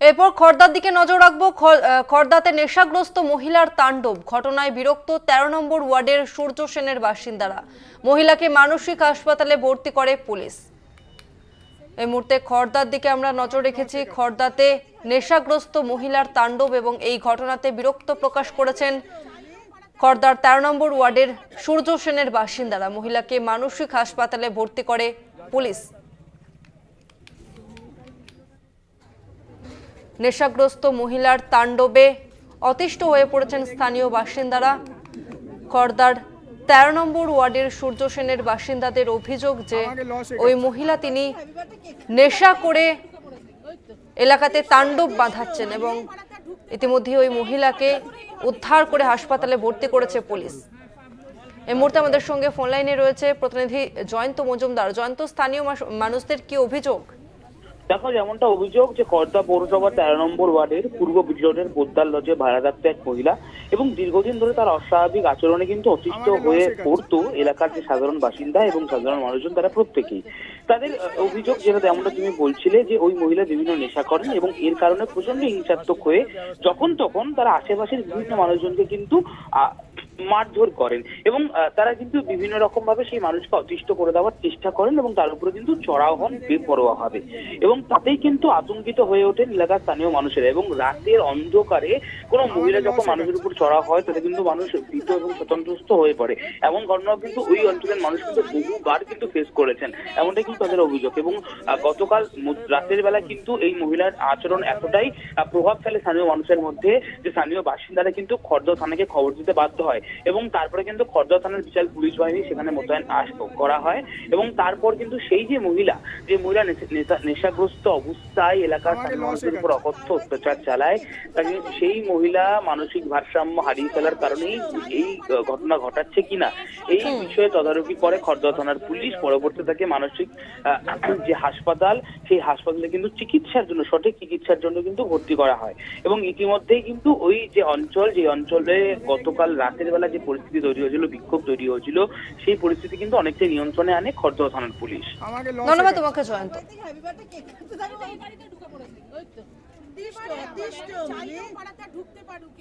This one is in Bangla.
এরপর খর্দার দিকে নজর রাখব। খর্দাতে নেশাগ্রস্ত মহিলার তাণ্ডব। ঘটনায় বিরক্ত তেরো নম্বর ওয়ার্ডের সূর্য সেনের বাসিন্দারা। মহিলাকে মানসিক হাসপাতালে ভর্তি করে পুলিশ। এই মুহূর্তে খর্দার দিকে আমরা নজর রেখেছি। খর্দাতে নেশাগ্রস্ত মহিলার তাণ্ডব এবং এই ঘটনাতে বিরক্ত প্রকাশ করেছেন খর্দার তেরো নম্বর ওয়ার্ডের সূর্য সেনের বাসিন্দারা। মহিলাকে মানসিক হাসপাতালে ভর্তি করে পুলিশ। নেশাগ্রস্ত মহিলার তাণ্ডবে অতিষ্ঠ হয়ে পড়েছেন স্থানীয় বাসিন্দারা। খর্দার তেরো নম্বর ওয়ার্ডের সূর্য সেনের বাসিন্দাদের অভিযোগ যে ওই মহিলা তিনি নেশা করে এলাকাতে তাণ্ডব বাঁধাচ্ছেন এবং ইতিমধ্যে ওই মহিলাকে উদ্ধার করে হাসপাতালে ভর্তি করেছে পুলিশ। এই মুহূর্তে আমাদের সঙ্গে ফোন লাইনে রয়েছে প্রতিনিধি জয়ন্ত মজুমদার। জয়ন্ত, স্থানীয় মানুষদের কি অভিযোগ? দেখো যেমনটা অভিযোগ যে কর্দা পৌরসভার তেরো নম্বর ওয়ার্ডের পূর্ব বিজনের বোদ্দার লজে ভাড়া থাকতো এক মহিলা এবং দীর্ঘদিন ধরে তার অস্বাভাবিক আচরণে কিন্তু অতিষ্ঠ হয়ে পড়তো এলাকার যে সাধারণ বাসিন্দা এবং সাধারণ মানুষজন তারা প্রত্যেকেই। তাদের অভিযোগ যেটা যেমনটা তুমি বলছিলে যে ওই মহিলা বিভিন্ন নেশা করেন এবং এর কারণে প্রচণ্ড হিংসাত্মক হয়ে যখন তখন তারা আশেপাশের বিভিন্ন মানুষজনকে কিন্তু মারধর করেন এবং তারা কিন্তু বিভিন্ন রকম ভাবে সেই মানুষকে অতিষ্ঠ করে দেওয়ার চেষ্টা করেন এবং তার উপরে কিন্তু চড়াও হন, বেপরোয়া ভাবে। এবং তাতেই কিন্তু আতঙ্কিত হয়ে ওঠেন এলাকার স্থানীয় মানুষেরা এবং রাতের অন্ধকারে কোনো মহিলা যখন মানুষের উপর চড়া হয়, তাতে কিন্তু মানুষ ভীত এবং স্বতন্ত্রস্ত হয়ে পড়ে। এমন ঘটনা কিন্তু ওই অঞ্চলের মানুষ কিন্তু বহুবার কিন্তু ফেস করেছেন। এমনটাই কিন্তু তাদের অভিযোগ এবং গতকাল রাতের বেলা কিন্তু এই মহিলার আচরণ এতটাই প্রভাব ফেলে স্থানীয় মানুষের মধ্যে যে স্থানীয় বাসিন্দারা কিন্তু খর্দা থানাকে খবর দিতে বাধ্য হয়। এবং তারপরে কিন্তু খর্দা থানার বিশাল পুলিশ বাহিনী সেখানে মোতায়েন করা হয়। এবং তারপর কিন্তু সেই যে মহিলা যে মহিলা নেশা- নেশা- নেশাগ্রস্ত অবস্থায় এলাকার স্থানীয় মানুষের উপর অকথ্য অত্যাচার চালায় তাকে সেই মহিলা মানসিক ভারসাম্য হারিয়ে ফেলার কারণেই এই ঘটনা ঘটাচ্ছে কিনা এই বিষয়ে তদারকি করে খর্দা থানার পুলিশ। পরবর্তী তাকে মানসিক আহ, যে হাসপাতাল সেই হাসপাতালে কিন্তু চিকিৎসার জন্য সঠিক চিকিৎসার জন্য কিন্তু ভর্তি করা হয়। এবং ইতিমধ্যেই কিন্তু ওই যে অঞ্চল যে অঞ্চলে গতকাল রাতের বেলা যে পরিস্থিতি তৈরি হয়েছিল বিক্ষোভ তৈরি হয়েছিল সেই পরিস্থিতি কিন্তু অনেকটাই নিয়ন্ত্রণে আনে খর্দা থানার পুলিশ। ধন্যবাদ তোমাকে জয়ন্ত। ঢুকতে পারুক